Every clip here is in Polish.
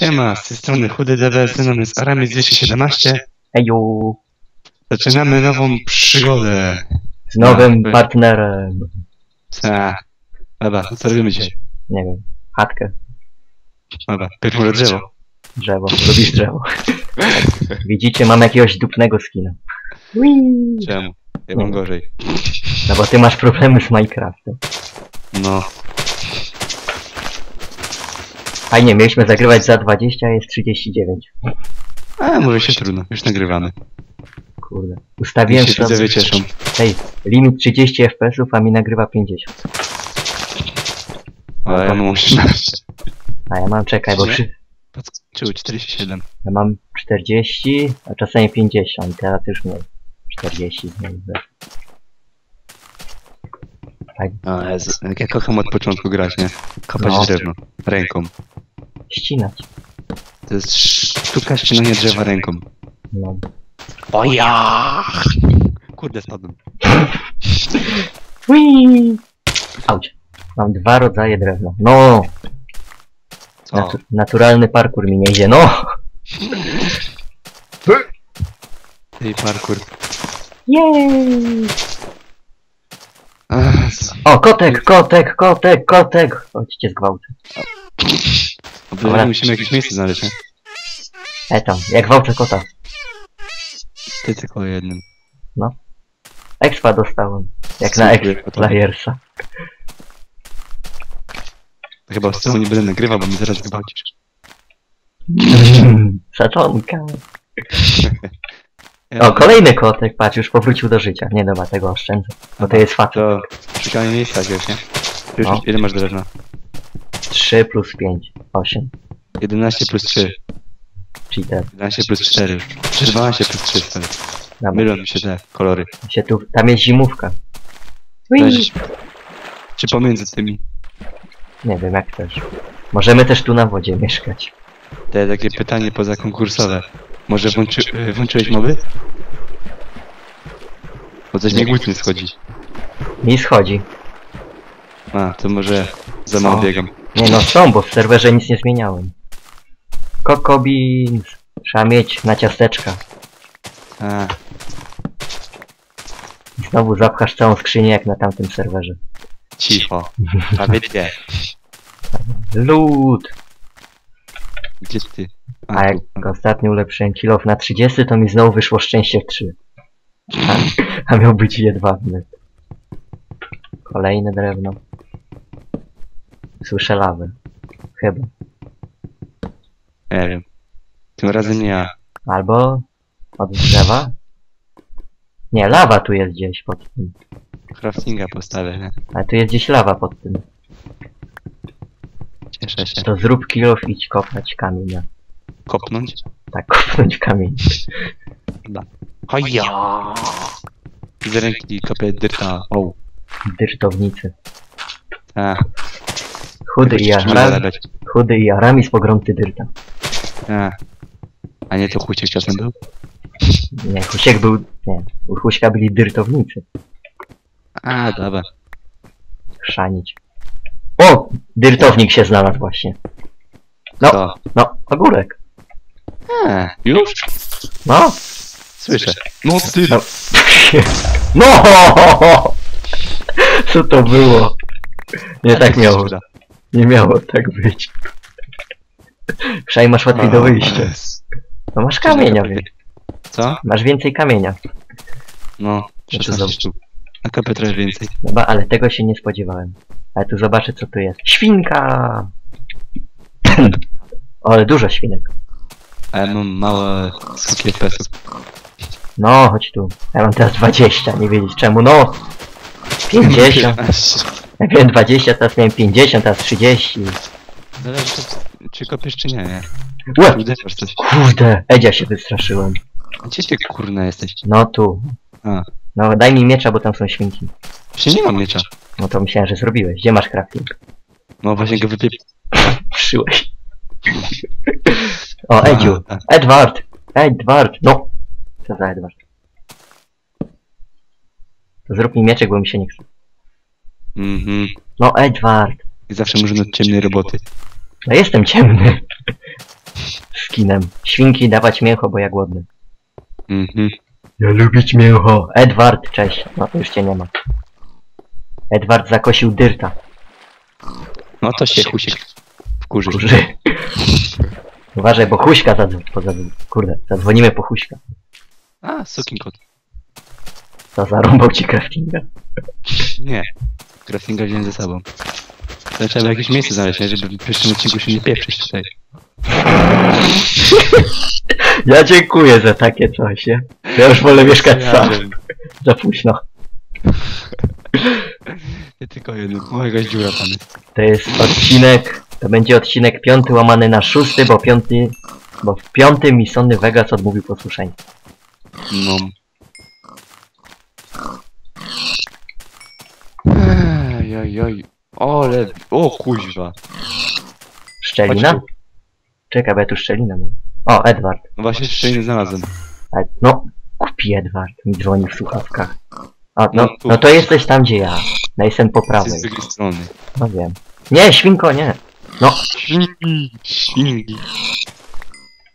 Siema, z tej strony Chudy DB, ze mną jest Aramis 217. Eju, Zaczynamy nową przygodę. z nowym Tak. partnerem. Ta. Dobra, co robimy dzisiaj? Nie wiem, chatkę, Dobra, pierw może drzewo. drzewo, lubisz drzewo. Widzicie, mam jakiegoś dupnego skina. Czemu? Ja mam gorzej. No bo ty masz problemy z Minecraftem. No, Fajnie, mieliśmy zagrywać za 20, a jest 39. a mówię się trudno, już nagrywamy. Kurde. Ustawiłem Niech się sobie... widzowie cieszą. Hej, limit 30 fps, a mi nagrywa 50. Ale ja musisz nagrać. A ja mam, czekaj, bo przy... Podskoczyły 47. ja mam 40, a czasami 50, teraz już mniej. 40 znowu. Fajnie. O Jezu, jak ja kocham od początku grać, nie? Kopać No. drewno. Ręką. Ścinać. To jest sztuka ścinania drzewa ręką. No. O ja! Kurde, spadłem. Whee! Auć. Mam dwa rodzaje drewna. No! Co? Natu naturalny parkour mi nie idzie, no! Tej parkour. Jej! O, kotek, kotek, kotek, kotek! Chodźcie z gwałty. Dobra, musimy jakieś miejsce znaleźć, nie? E tam, jak gwałcę kota. Ty tylko o jednym. Expa dostałem. Jak na kotowi. Playersa. Chyba z tyłu nie będę nagrywał, bo mi zaraz gwałcisz. Saczonka. Ja O, kolejny kotek, patrz, już powrócił do życia. Nie dobra, tego oszczędzę. Bo to jest facet. To szukanie miejsca jakiegoś, nie? Już, No. ile masz drewna? 3 plus 5. 8. 11 plus 3. Cheater. 11 plus 4. Czy 12 plus 3, stary. Dobra. Mylą mi się te kolory. Się tu, tam jest zimówka. Weź. Czy pomiędzy tymi? Nie wiem, jak też. Możemy też tu na wodzie mieszkać. Te takie pytanie poza konkursowe. Może włączy, y, włączyłeś mowy? Bo coś mi głód nie schodzi. Mi schodzi. A, to może za mało biegam. Nie no, są, bo w serwerze nic nie zmieniałem. Kokobins. Trzeba mieć na ciasteczka. A, I znowu zapchasz całą skrzynię jak na tamtym serwerze. cicho. A wiecie, Lud! gdzie ty? A jak tu. ostatnio ulepszyłem kilof na 30, to mi znowu wyszło szczęście w 3. A, a miał być jedwabny. Kolejne drewno. Słyszę lawę. Chyba. Nie wiem. Tym razem nie ja. Albo od drzewa? Nie, lawa tu jest gdzieś pod tym. Craftinga postawię, nie? Ale tu jest gdzieś lawa pod tym. Cieszę się. To zrób kilof idź kopać kamienia. Kopnąć? Tak, kopnąć kamień. Haja! Z ręki kopię dyrta. O, Dyrtownicy. a. Chudy i Chcesz mi Aramis, zarabiać. chudy i Aramis pogromcy dyrta. A. A nie to chuciek czasem był? Nie, Husiek był... Nie, u Huśka byli dyrtownicy. A, dobra. Chrzanić. O! Dyrtownik się znalazł właśnie. No. To. No, ogórek. A, już? No! Słyszę. No ty. No. No! Co to było? Nie tak miało. Nie miało tak być. Przynajmniej masz łatwiej do wyjścia. No masz kamienia, więc. Co? Masz więcej kamienia. No, Znaczy 16 sztuk. A kopię trochę więcej. Dobra, ale tego się nie spodziewałem. Ale tu zobaczę co tu jest. Świnka! O, ale dużo świnek. A ja mam małe skoki FPS-ów. No, chodź tu. Ja mam teraz 20, nie wiedzieć czemu. No! 50. Ja miałem 20, teraz miałem 50, teraz 30. Zależy czy kopiesz czy nie, nie? Łe! Uderzasz coś. Kurde, Edzia się wystraszyłem. Gdzie ty kurna jesteś? No tu. A. No daj mi miecza, bo tam są świnki. Jeszcze nie mam miecza. No to myślałem, że zrobiłeś. Gdzie masz crafting? No właśnie go wypiep... Wszyłeś. O, Edziu. A, a. Edward! Edward! No! Co za Edward? To zrób mi mieczek, bo mi się nie chce. Mhm. No, Edward! I zawsze można od ciemnej roboty. No jestem ciemny. skinem. Świnki dawać mięcho, bo ja głodny. Mhm. Ja lubić mięcho. Edward, cześć. No, już cię nie ma. Edward zakosił dyrta. No to się husiek wkurzy. Kurzy. Uważaj, bo huśka zadzwoni. Kurde, zadzwonimy po huśka. A, sukin kot. To zarąbał ci craftinga. Nie. Craftinga wziąłem ze sobą. To trzeba jakieś miejsce znaleźć, nie? żeby w pierwszym odcinku się nie pieprzyć tutaj. Ja dziękuję za takie coś, nie? Ja już wolę mieszkać sam. Za późno. Nie tylko jeden. O, jakaś dziura jest. To jest odcinek, to będzie odcinek piąty łamany na szósty, bo piąty, bo w piątym mi Sony Vegas odmówił posłuszeństwa. No. Oj, oj. Ole, o kuźwa. Szczelina? Chodź tu. Czekaj, bo ja tu szczelinę mam. O, Edward. No właśnie jeszcze nie znalazłem. E, No, kupi Edward, mi dzwoni w słuchawkach. O, no, No tu. no to jesteś tam, gdzie ja. No jestem po Z prawej. drugiej strony. No wiem. Nie, świnko, nie. No, Świnki, świnki.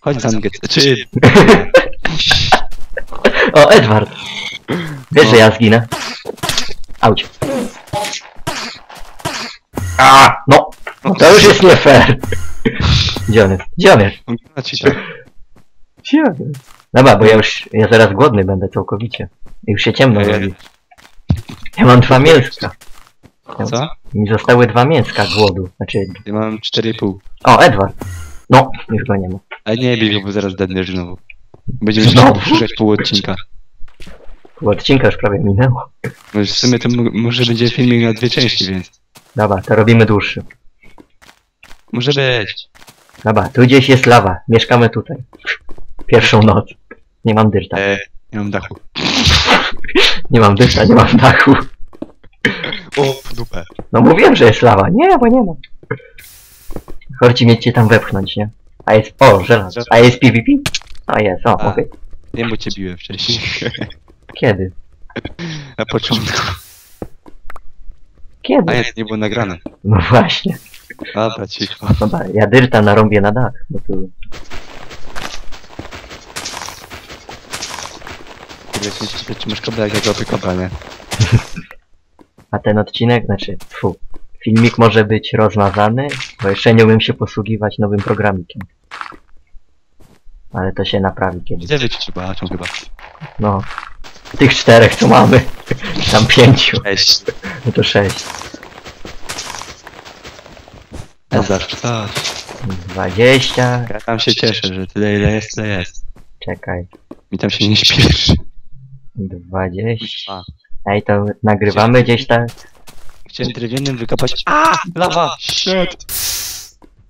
Chodź Zanget, czy... o, Edward. Wiesz, No. że ja zginę? Auć. A, no, to już jest nie fair. Gdzie on jest? Gdzie on jest? On na ci tak. Gdzie on jest? Dobra, bo ja już, ja zaraz głodny będę całkowicie. Już się ciemno Ja- robi. Ja mam dwa mięska. Co? Mi zostały dwa mięska głodu. Znaczy, Ja mam 4,5. o, Edward. No, już go nie ma. Ale nie bij go, bo zaraz dedniesz znowu. Będziemy Znowu? znowu szukać pół odcinka. Pół odcinka już prawie minęło. No w sumie to mo- może będzie filmik na dwie części, więc... Dobra, to robimy dłuższy. Może być. Dobra, tu gdzieś jest lawa. Mieszkamy tutaj. Pierwszą noc. Nie mam dyrta. E, nie mam dachu. Nie mam dyrta, nie mam dachu. O, dupę. No mówiłem, że jest lawa. Nie, bo nie ma. Chodźcie mieć cię tam wepchnąć, nie? A jest, o, żelazo. A jest PvP? A jest, o, A. okej. Nie, bo cię biłem wcześniej. Kiedy? Na początku. A Kiedy? nie, to nie było nagrane. No właśnie. Dobra, cicho. Dobra, ja dyrta narąbię na dach, bo tu... Kurde, się ciekawe, czy masz kabelek jak łapy kabla, nie? A ten odcinek, znaczy, fu, filmik może być rozmazany, bo jeszcze nie umiem się posługiwać nowym programikiem. Ale to się naprawi kiedyś. Gdzie wiecie, chyba, a chyba. No. Tych czterech co mamy. Tam pięciu. Cześć. No to sześć. No zawsze coś. Dwadzieścia. Ja tam się cieszę, że tyle ile jest, tyle jest. Czekaj. Mi tam się nie śpieszy. Dwadzieścia. Ej, to nagrywamy gdzieś tak. Chciałem drewnianym wykopać. A! Lawa! Shit!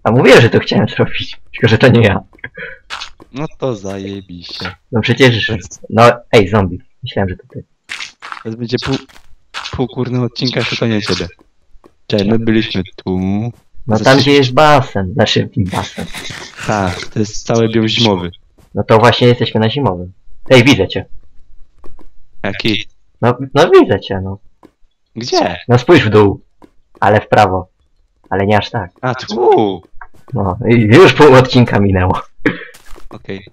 A mówię, że to chciałem zrobić. Tylko, że to nie ja. No to zajebiście. No przecież. No, ej, zombie. Myślałem, że to ty. To będzie pół, pół kurnego odcinka szukania ciebie. Cześć, my byliśmy tu. No tam, gdzie jest basen. Znaczy, basen. Tak, to jest cały biom zimowy. No to właśnie jesteśmy na zimowym. Ej, widzę cię. Jaki? No, no widzę cię, no. Gdzie? No spójrz w dół. Ale w prawo. Ale nie aż tak. A, tu! No, i już pół odcinka minęło. Okej.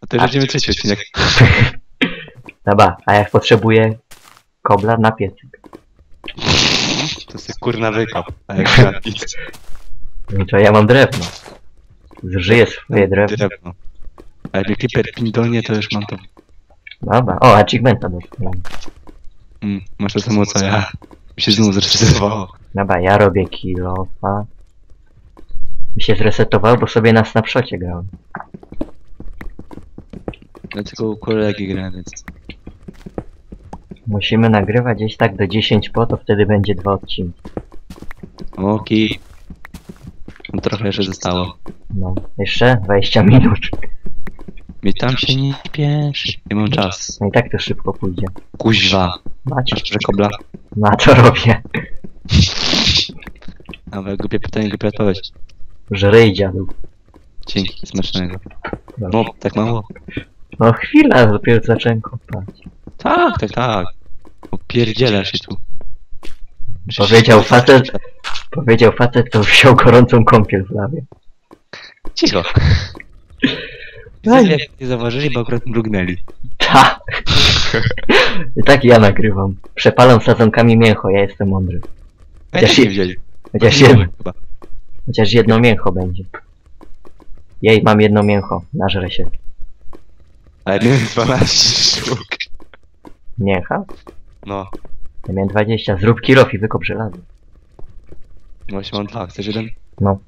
A to już będziemy trzeci odcinek. Dobra, a jak potrzebuję kobla na piecyk. To jest kurna wykop. A jak na nic. No to ja mam drewno. Zużyję swoje drewno. Drewno. A jak Clipper pindonie, to już mam to. Dobra, o, achievementa dostałem. Mm, masz to samo co ja. Mi się znowu zresetowało. Dobra, ja robię kilofa. Mi się zresetowało, bo sobie na snapshocie grałem. Dlatego u kolegi gra, więc. Musimy nagrywać gdzieś tak do 10 po, to wtedy będzie dwa odcinki. Oki. No trochę jeszcze zostało. No, jeszcze 20 minut. Mi tam się nie śpieszy. Nie mam czas. No i tak to szybko pójdzie. Kuźwa. Macie? Masz że kobla? Na to robię. Ale głupie pytanie, głupia odpowiedź. Żryj dziadu. Dzięki, smacznego. No, tak mało? No chwila, dopiero zacząłem kopać. Tak, tak, tak. Opierdziela się tu. Powiedział facet, powiedział facet, to wziął gorącą kąpiel w lawie. Cicho. Daj. Jak nie zauważyli, bo akurat mrugnęli. Ta. I tak ja nagrywam. Przepalam sadzonkami mięcho, ja jestem mądry. Chociaż nie je- wzięli. Chociaż, jed... Chociaż jedno mięcho będzie. Jej, mam jedno mięcho. Nażrę się. Ale miałem 12 sztuk. Mięcha? No, Ja miałem 20. Zrób kirof i wykop żelazo. właśnie mam dwa. Chcesz jeden? No.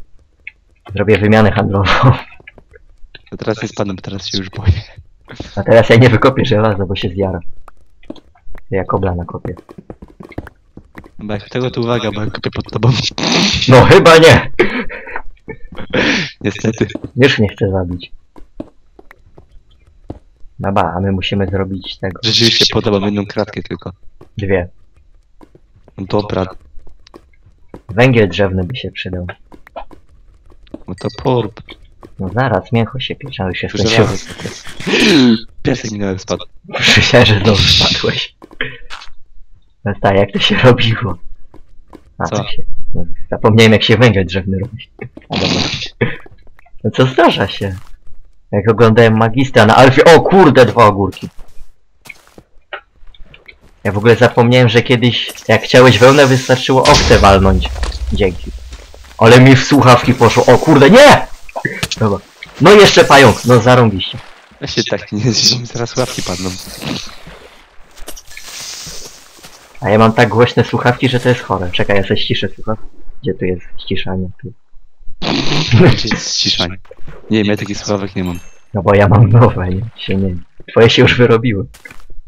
Zrobię wymianę handlową. To teraz nie spadnę, bo teraz się już boję. A teraz ja nie wykopię żelaza, bo się zjara. Ja kobla nakopię. Bo jak tego to uwaga, bo jak kopię pod tobą. No chyba nie! Niestety. Już mnie chce zabić. No ba, a my musimy zrobić tego. Rzeczywiście podoba jedną kratkę tylko. Dwie. No dobra, Węgiel drzewny by się przydał. no to porób. No zaraz, mięcho się piecze, ale już się skończyło. Sobie. Piesek minąłem spadł. Myślałem, że znowu spadłeś. No tak, jak to się robiło? A, Co? tak się... no, Zapomniałem jak się węgiel drzewny robi. Dobra. No co zdarza się? Jak oglądałem magistra na Alfie... O kurde, dwa ogórki. Ja w ogóle zapomniałem, że kiedyś jak chciałeś wełnę wystarczyło owce walnąć. Dzięki. Ale mi w słuchawki poszło. O kurde, nie! Dobra. No i jeszcze pająk. No zarąbiście. Ja się tak nie zdziwię, zaraz łapki padną. A ja mam tak głośne słuchawki, że to jest chore. Czekaj, ja sobie ściszę słuchawki. Gdzie tu jest ściszanie? Tu. Ściszanie? Nie wiem, ja takich sławek nie mam. No bo ja mam nowe, nie? Się nie... Twoje się już wyrobiły.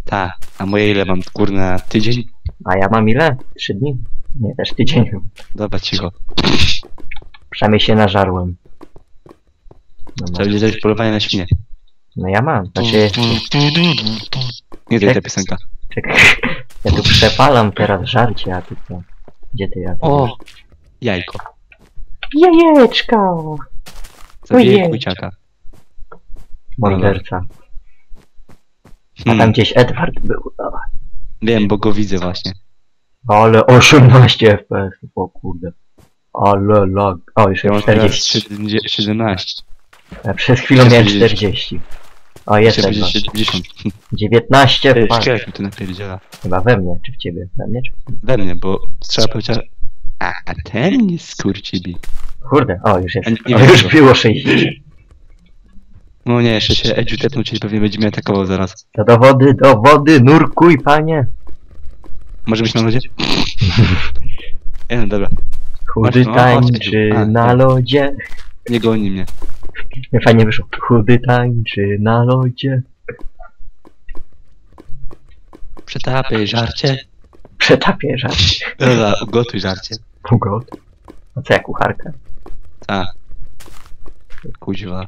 Ta, a moje ile mam? Kurna, tydzień? A ja mam ile? Trzy dni? Nie, też tydzień. Dobra, cicho. Przynajmniej się nażarłem. No, no. będzie polowanie na świnie. no ja mam. Znaczy, Nie to ta piosenka. czekaj. Ja tu przepalam teraz żarcie, a ty co? Gdzie ty ja? O! Jajko. Jajeczka! Zabiję Ojej. kujciaka. Morderca. A tam Hmm, gdzieś Edward był. O, wiem, bo go widzę właśnie. Ale 18 FPS. O kurde. Ale lag. O, już Ja jest mam teraz 40. 17. A Przez chwilę miałem 40. 40. O, jest Jeszcze będzie Edward. 70. 19 Ej, FPS. Szkielet mi tu napierdziela. Chyba we mnie, czy w ciebie? We mnie, czy w ciebie? We mnie, bo trzeba powiedzieć... A, a ten jest skurczybi. Kurde, o, już jest. A nie- nie o, wiem już co. było 60. No nie, jeszcze się Edziu tepnął, czyli pewnie będzie mnie atakował zaraz. To do wody, do wody, nurkuj, panie. Może być na lodzie? Nie no, dobra. Chudy Masz, no, tańczy chodź. A, na tak. lodzie. Nie goni mnie. Nie, fajnie wyszło. Chudy tańczy na lodzie. Przetapy, żarcie. Przetapie żarcie. Dobra, ugotuj żarcie. Ugod. A co ja kucharka? A. Kuźwa.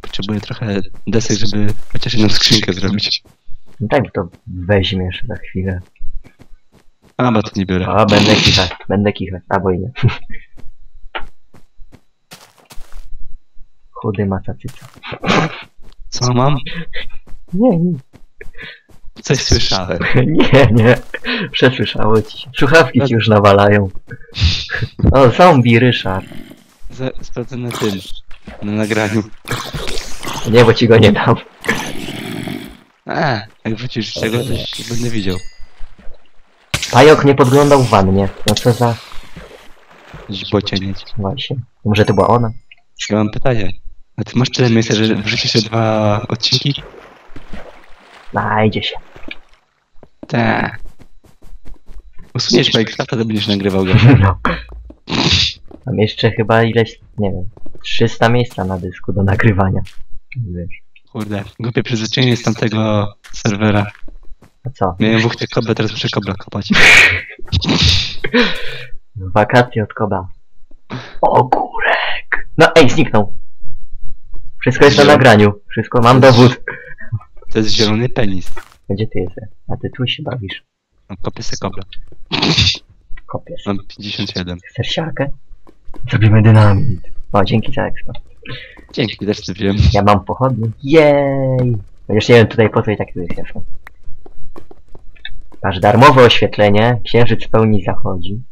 Potrzebuję trochę desek, żeby chociaż jedną skrzynkę zrobić. No tak to weźmiesz za chwilę. A, bo to nie biorę. A, będę kichać, będę kichać, albo i nie. Chudy macacyca. Co mam? Nie, nie. Coś słyszałem. Nie, nie. Przesłyszało ci. Słuchawki ci już nawalają. O, zombie, Ryszard. Za- Sprawdzę na tym. Na nagraniu. Nie, bo ci go nie dam. A, jak wrócisz z tego, to się będę widział. Pajok nie podglądał w wannie. No co za... Źbocienieć. Właśnie. Może to była ona? Ja mam pytanie. A ty masz tyle miejsca, że wrzucisz jeszcze dwa odcinki? Znajdzie się. Tak. Usuniesz Minecrafta, to będziesz nagrywał go. No. Mam jeszcze chyba ileś, nie wiem, 300 miejsca na dysku do nagrywania. Wiesz. Kurde, głupie przyzwyczajenie z tamtego serwera. A co? Miałem w uchcie koblę, teraz muszę kobla kopać. Wakacje od koba. Ogórek! No ej, zniknął. Wszystko jest na Zielony. nagraniu. Wszystko, mam dowód. To jest zielony penis. Gdzie ty jesteś? A ty tu się bawisz. Mam kopię se kobla. Kopiesz. Mam 57. Chcesz siarkę? Zrobimy dynamit. O, dzięki za ekstra. Dzięki, też to wiem. Ja mam pochodnie. Jej! Chociaż nie wiem tutaj po co i tak tu jest jasno. Masz darmowe oświetlenie, księżyc w pełni zachodzi.